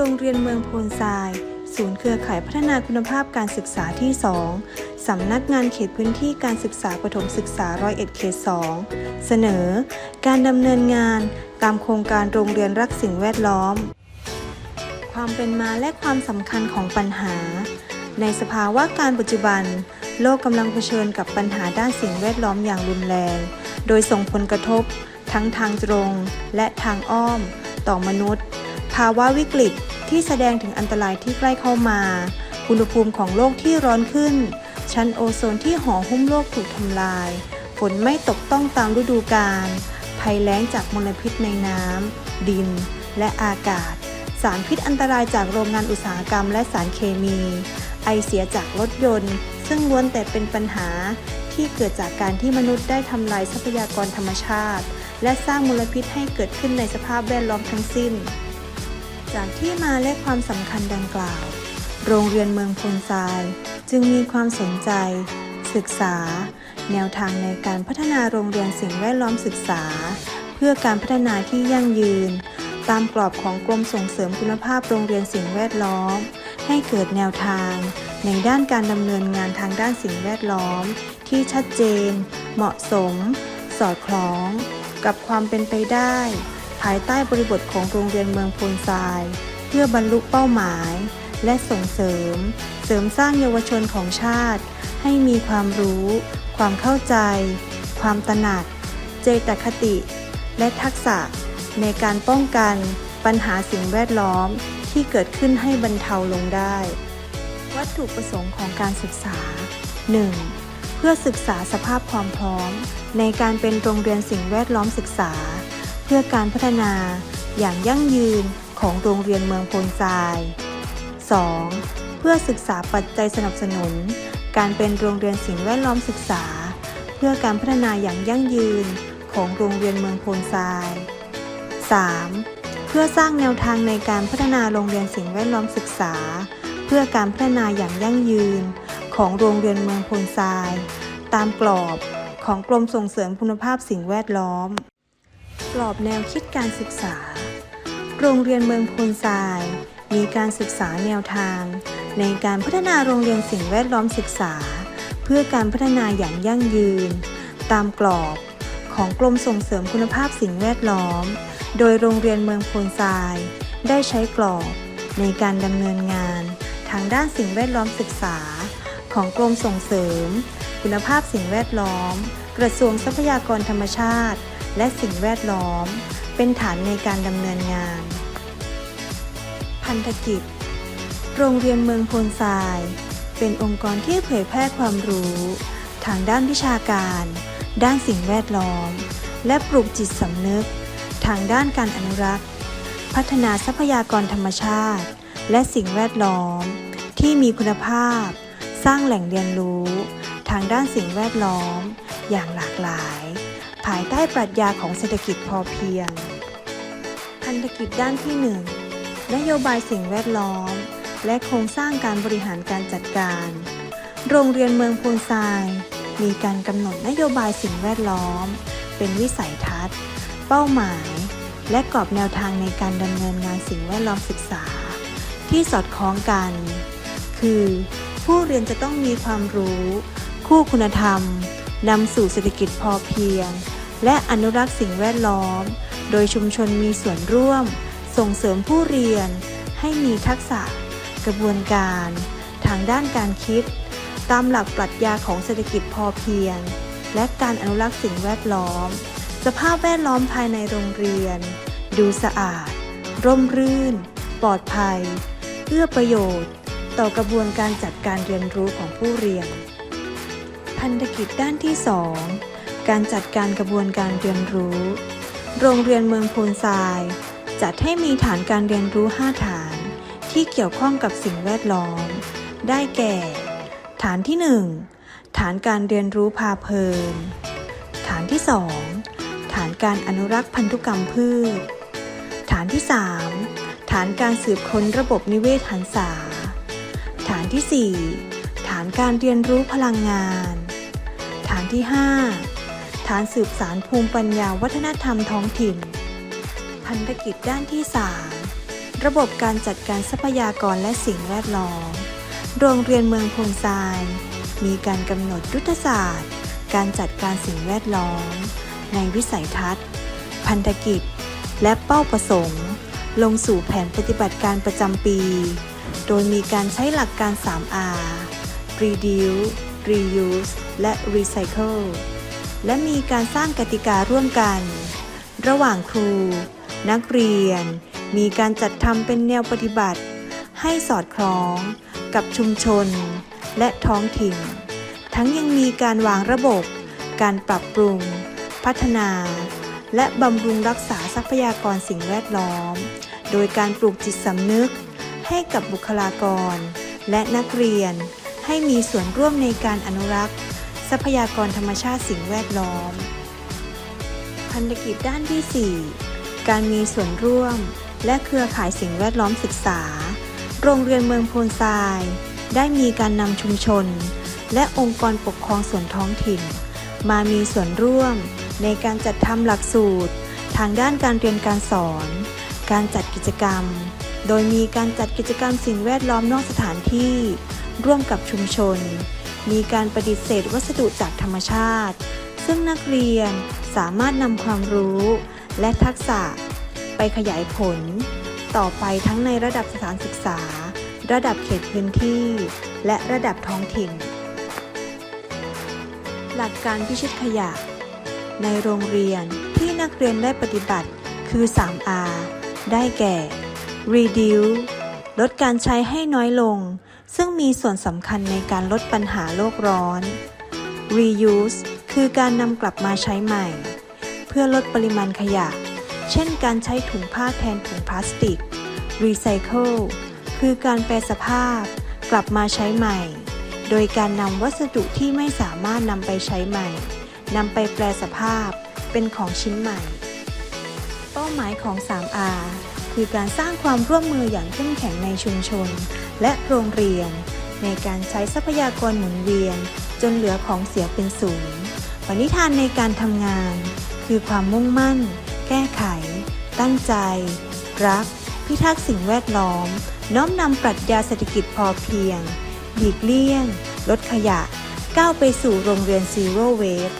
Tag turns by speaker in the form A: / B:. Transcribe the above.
A: โรงเรียนเมืองโพนทราย ศูนย์เครือข่ายพัฒนาคุณภาพการศึกษาที่ 2 สำนักงานเขตพื้นที่การศึกษาประถมศึกษาร้อยเอ็ดเขต 2 เสนอ การดำเนินงานตามโครงการโรงเรียนรักสิ่งแวดล้อม ความเป็นมาและความสำคัญของปัญหา ในสภาวะการปัจจุบัน โลกกำลังเผชิญกับปัญหาด้านสิ่งแวดล้อมอย่างรุนแรง โดยส่งผลกระทบ ทั้งทางตรงและทางอ้อม ต่อมนุษย์าวะวิกฤตที่แสดงถึงอันตรายที่ใกล้เข้ามา อุณหภูมิของโลกที่ร้อนขึ้น ชั้นโอโซนที่ห่อหุ้มโลกถูกทำลาย ฝนไม่ตกต้องตามฤดูกาล ภัยแล้งจากมลพิษในน้ำ ดิน และอากาศ สารพิษอันตรายจากโรงงานอุตสาหกรรมและสารเคมี ไอเสียจากรถยนต์ ซึ่งล้วนแต่เป็นปัญหาที่เกิดจากการที่มนุษย์ได้ทำลายทรัพยากรธรรมชาติ และสร้างมลพิษให้เกิดขึ้นในสภาพแวดล้อมทั้งสิ้น จากที่มาและความสำคัญดังกล่าว โรงเรียนเมืองพลทราย จึงมีความสนใจ ศึกษา แนวทางในการพัฒนาโรงเรียนสิ่งแวดล้อมศึกษา เพื่อการพัฒนาที่ยั่งยืน ตามกรอบของกรมส่งเสริมคุณภาพโรงเรียนสิ่งแวดล้อม ให้เกิดแนวทาง ในด้านการดำเนินงานทางด้านสิ่งแวดล้อม ที่ชัดเจน เหมาะสม สอดคล้อง กับความเป็นไปได้ ภายใต้บริบทของโรงเรียนเมืองโพนทราย เพื่อบรรลุเป้าหมาย และส่งเสริม เสริมสร้างเยาวชนของชาติ ให้มีความรู้ ความเข้าใจ ความตระหนัก เจตคติ และทักษะ ในการป้องกันปัญหาสิ่งแวดล้อมที่เกิดขึ้นให้บรรเทาลงได้ วัตถุประสงค์ของการศึกษา 1. เพื่อศึกษาสภาพความพร้อม ในการเป็นโรงเรียนสิ่งแวดล้อมศึกษา พื่อการพัฒนาอย่างยั่งยืนของโรงเรียนเมืองโพนทราย 2. เพื่อศึกษาปัจจัยสนับสนุน การเป็นโรงเรียนสิ่งแวดล้อมศึกษา เพื่อการพัฒนาอย่างยั่งยืนของโรงเรียนเมืองโพนทราย 3. เพื่อสร้างแนวทางในการพัฒนาโรงเรียนสิ่งแวดล้อมศึกษา เพื่อการพัฒนาอย่างยั่งยืนของโรงเรียนเมืองโพนทราย ตามกรอบของกรมส่งเสริมคุณภาพสิ่งแวดล้อม รอบแนวคิดการศึกษา โรงเรียนเมืองโพนทราย มีการศึกษาแนวทาง ในการพัฒนาโรงเรียนสิ่งแวดล้อมศึกษา เพื่อการพัฒนาอย่างยั่งยืน ตามกรอบของกรมส่งเสริมคุณภาพสิ่งแวดล้อม โดยโรงเรียนเมืองโพนทราย ได้ใช้กรอบ ในการดำเนินงาน ทางด้านสิ่งแวดล้อมศึกษา ของกรมส่งเสริม คุณภาพสิ่งแวดล้อม กระทรวงทรัพยากรธรรมชาติ และสิ่งแวดล้อม เป็นฐานในการดำเนินงาน พันธกิจ โรงเรียนเมืองโพนทราย เป็นองค์กรที่เผยแพร่ความรู้ ทางด้านวิชาการ ด้านสิ่งแวดล้อม และปลูกจิตสำนึก ทางด้านการอนุรักษ์ พัฒนาทรัพยากรธรรมชาติ และสิ่งแวดล้อม ที่มีคุณภาพ สร้างแหล่งเรียนรู้ ทางด้านสิ่งแวดล้อม อย่างหลากหลาย ภายใต้ปรัชญาของเศรษฐกิจพอเพียง พันธกิจด้านที่ 1 นโยบายสิ่งแวดล้อม และโครงสร้างการบริหารการจัดการ โรงเรียนเมืองโพนทราย มีการกำหนดนโยบายสิ่งแวดล้อม เป็นวิสัยทัศน์ เป้าหมาย และกรอบแนวทางในการดำเนินงานสิ่งแวดล้อมศึกษา ที่สอดคล้องกัน คือ ผู้เรียนจะต้องมีความรู้ คู่คุณธรรมนำสู่เศรษฐกิจพอเพียง และอนุรักษ์สิ่งแวดล้อม โดยชุมชนมีส่วนร่วม ส่งเสริมผู้เรียน ให้มีทักษะ กระบวนการ ทางด้านการคิด ตามหลักปรัชญาของเศรษฐกิจพอเพียง และการอนุรักษ์สิ่งแวดล้อม สภาพแวดล้อมภายในโรงเรียน ดูสะอาด ร่มรื่น ปลอดภัย เอื้อประโยชน์ ต่อกระบวนการจัดการเรียนรู้ของผู้เรียน พันธกิจด้านที่ 2 การจัดการกระบวนการเรียนรู้ โรงเรียนเมืองโพนทราย จัดให้มีฐานการเรียนรู้ 5 ฐาน ที่เกี่ยวข้องกับสิ่งแวดล้อม ได้แก่ ฐานที่ 1 ฐานการเรียนรู้พาเพลิน ฐานที่ 2 ฐานการอนุรักษ์พันธุกรรมพืช ฐานที่ 3 ฐานการสืบค้นระบบนิเวศหันษา ฐานที่ 4 ฐานการเรียนรู้พลังงาน ฐานที่ 5 ฐานสืบสารภูมิปัญญาวัฒนธรรมท้องถิ่น พันธกิจด้านที่ 3 ระบบการจัดการทรัพยากรและสิ่งแวดล้อม โรงเรียนเมืองพนทรายมีการกำหนดยุทธศาสตร์ การจัดการสิ่งแวดล้อม ในวิสัยทัศน์ พันธกิจ และเป้าประสงค์ ลงสู่แผนปฏิบัติการประจำปี โดยมีการใช้หลักการ 3R Reduce Reuse และ Recycle และมีการสร้างกติการ่วมกัน ระหว่างครู นักเรียน มีการจัดทำเป็นแนวปฏิบัติ ให้สอดคล้อง กับชุมชน และท้องถิ่น ทั้งยังมีการวางระบบ การปรับปรุง พัฒนา และบำรุงรักษาทรัพยากรสิ่งแวดล้อม โดยการปลูกจิตสำนึก ให้กับบุคลากร และนักเรียนให้มีส่วนร่วมในการอนุรักษ์ ทรัพยากรธรรมชาติสิ่งแวดล้อม พันธกิจด้านที่ 4 การมีส่วนร่วม และเครือข่ายสิ่งแวดล้อมศึกษา โรงเรียนเมืองโพนทราย ได้มีการนำชุมชน และองค์กรปกครองส่วนท้องถิ่น มามีส่วนร่วม ในการจัดทำหลักสูตร ทางด้านการเรียนการสอน การจัดกิจกรรม โดยมีการจัดกิจกรรมสิ่งแวดล้อมนอกสถานที่ ร่วมกับชุมชน มีการประดิษฐ์เศษวัสดุจากธรรมชาติ ซึ่งนักเรียนสามารถนำความรู้และทักษะไปขยายผล ต่อไปทั้งในระดับสถานศึกษา ระดับเขตพื้นที่ และระดับท้องถิ่น หลักการพิชิตขยะ ในโรงเรียนที่นักเรียนได้ปฏิบัติคือ 3R ได้แก่ reduce ลดการใช้ให้น้อยลง ซึ่งมีส่วนสำคัญในการลดปัญหาโลกร้อน reuse คือการนำกลับมาใช้ใหม่ เพื่อลดปริมาณขยะ เช่นการใช้ถุงผ้าแทนถุงพลาสติก recycle คือการแปลสภาพ กลับมาใช้ใหม่ โดยการนำวัสดุที่ไม่สามารถนำไปใช้ใหม่นำไปแปลสภาพเป็นของชิ้นใหม่ เป้าหมายของ 3R คือการสร้างความร่วมมืออย่างเข้มแข็งในชุมชน และโรงเรียน ในการใช้ทรัพยากรหมุนเวียน จนเหลือของเสียเป็นศูนย์ปณิธานในการทำงาน คือความมุ่งมั่น แก้ไข ตั้งใจ รัก พิทักษ์สิ่งแวดล้อม น้อมนำปรัชญาเศรษฐกิจพอเพียง หลีกเลี่ยง ลดขยะ ก้าวไปสู่โรงเรียน Zero Waste